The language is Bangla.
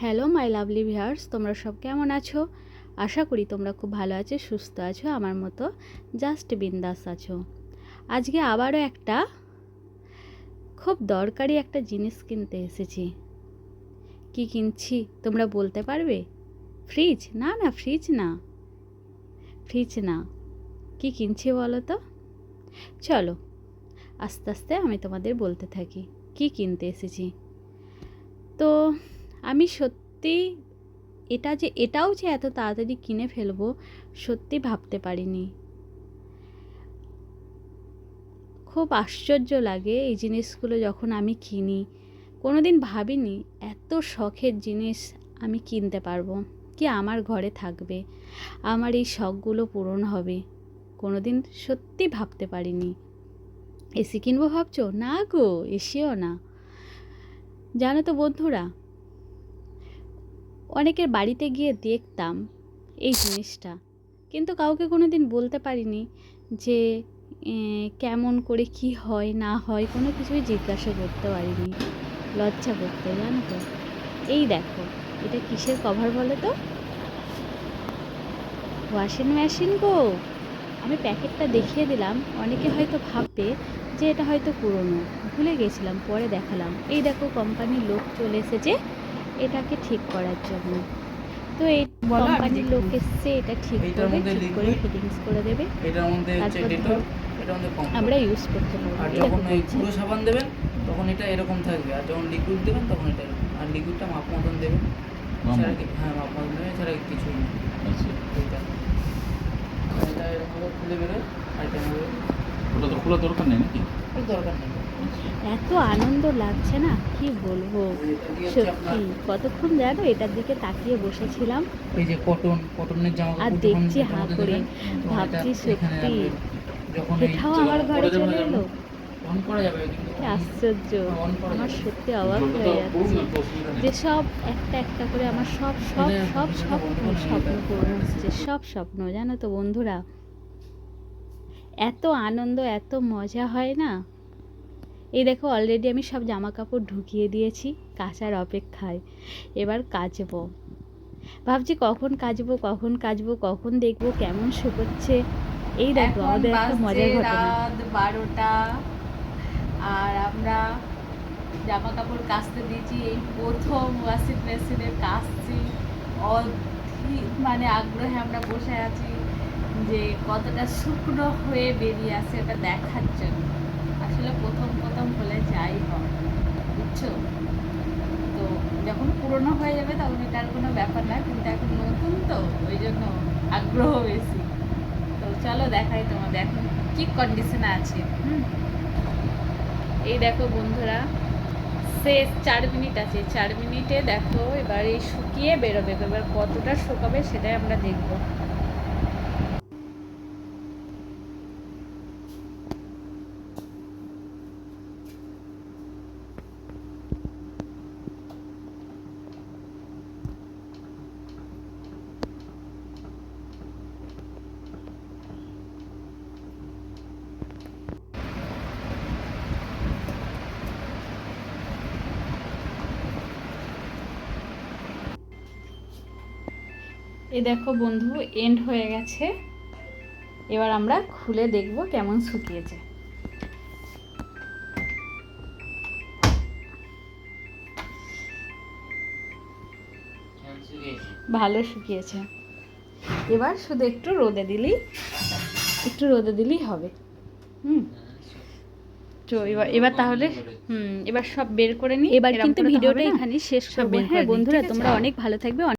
হ্যালো, মাই লাভলি ভিউয়ার্স, তোমরা সব কেমন আছো? আশা করি তোমরা খুব ভালো আছো, সুস্থ আছো, আমার মতো জাস্ট বিন্দাস আছো। আজকে আবারও একটা খুব দরকারি একটা জিনিস কিনতে এসেছি। কি কিনছি, তোমরা বলতে পারবে? ফ্রিজ? না না, ফ্রিজ না। ফ্রিজ না। কি কিনছি বলো তো? চলো, আস্তে আস্তে আমি তোমাদের বলতে থাকি, কি কিনতে এসেছি। তো আমি সত্যি এটা যে, এটাও যে এত তাড়াতাড়ি কিনে ফেলব, সত্যি ভাবতে পারিনি। খুব আশ্চর্য লাগে এই জিনিসগুলো যখন আমি কিনি। কোনো দিন ভাবিনি এত শখের জিনিস আমি কিনতে পারব, কি আমার ঘরে থাকবে, আমার এই শখগুলো পূরণ হবে। কোনো দিন সত্যি ভাবতে পারিনি। এসি কিনবো ভাবছ? না গো, এসিও না। জানো তো বন্ধুরা অনেকের বাড়িতে গিয়ে দেখতাম এই জিনিসটা। কিন্তু কাউকে কোনো দিন বলতে পারিনি যে কেমন করে কি হয়, না হয়, কোনো কিছুই জিজ্ঞাসা করতে পারিনি। লজ্জা করতে, জানো তো। এই দেখো, এটা কিসের কভার বলো তো? ওয়াশিং মেশিন গো। আমি প্যাকেটটা দেখিয়ে দিলাম, অনেকে হয়তো ভাববে যে এটা হয়তো পুরনো। ভুলে গেছিলাম, পরে দেখালাম। এই দেখো কোম্পানির লোক চলে এসেছে। এটাকে ঠিক করার জন্য। তো এই কোম্পানির লোক এসছে এটা ঠিক করবে ঠিক করে ফিটিংস করে দেবে। এটার মধ্যে হচ্ছে ডেটল এটার মধ্যে কম আমরা ইউজ করতে পারব। আর যখন ওই বলছে। সাবান দেবেন তখন এটা এরকম থাকবে। আর যখন লিকুইড দেবেন তখন এটা এরকম। আর লিকুইডটা মাপ মতন দেবেন। ছাড়া? কি- হ্যাঁ মাপ মতন দেবেন ছাড়া কিছুই না। আচ্ছা। আর এটা এরকম খুলে বেরোয় আর এটা ওটা তো খোলা দরকার নেই নাকি? দরকার নেই। এত আনন্দ লাগছে না? কি বলব? সত্যি কতক্ষণ জানো এটার দিকে তাকিয়ে বসেছিলাম। এই যে কটন কটনের জামা আর দেখছি হা করে, ভাবছি সত্যি। যখন এটাও আমার ঘরে চলে এলো? অন করা যাবে কিন্তু কি আশ্চর্য। আমার সত্যি অবাক হয়ে যাচ্ছে। যে সব একটা একটা করে আমার সব সব সব এটা স্বপ্ন করে স্বপ্ন পূরণ হচ্ছে সব স্বপ্ন। জানো তো বন্ধুরা এত আনন্দ এত মজা হয় না? এই দেখো অলরেডি আমি সব জামা কাপড় ঢুকিয়ে দিয়েছি কাচার অপেক্ষায়। এবার কাচবো। ভাবছি কখন কাচবো কখন কাচবো কখন দেখব কেমন শুকোচ্ছে। এই দেখো আমাদের একটা মজার ঘটনা। রাত বারোটা আর আমরা জামা কাপড় কাচতে দিয়েছি এই প্রথম ওয়াশিং মেশিনে কাচছি। মানে আগ্রহে আমরা বসে আছি যে কতটা শুকনো হয়ে বেরিয়ে আসে এটা দেখার জন্য। আসলে প্রথম প্রথম হলে যাই হয় বুঝছ? তো যখন পুরনো হয়ে যাবে তখন এটা আর কোনো ব্যাপার না, কিন্তু এখন নতুন তো, ওই জন্য আগ্রহ বেশি। তো চলো দেখাই তোমাদের, এখন কি কন্ডিশনে আছে এই দেখো বন্ধুরা, শেষ চার মিনিট আছে, চার মিনিটে দেখো এবার এই শুকিয়ে বেরোবে, এবার কতটা শুকাবে সেটাই আমরা দেখব। এই দেখো বন্ধু এন্ড হয়ে গেছে। এবার আমরা খুলে দেখব কেমন শুকিয়েছে। ভালো শুকিয়েছে। এবার শুধু একটু রোদে দিলেই একটু রোদে দিলেই হবে। হুম। তো এবার এবার তাহলে হুম এবার সব বের করে নিই এবার কিন্তু ভিডিওটা এখানে শেষ সব করব। বের হ্যাঁ বন্ধুরা তোমরা অনেক ভালো থাকবে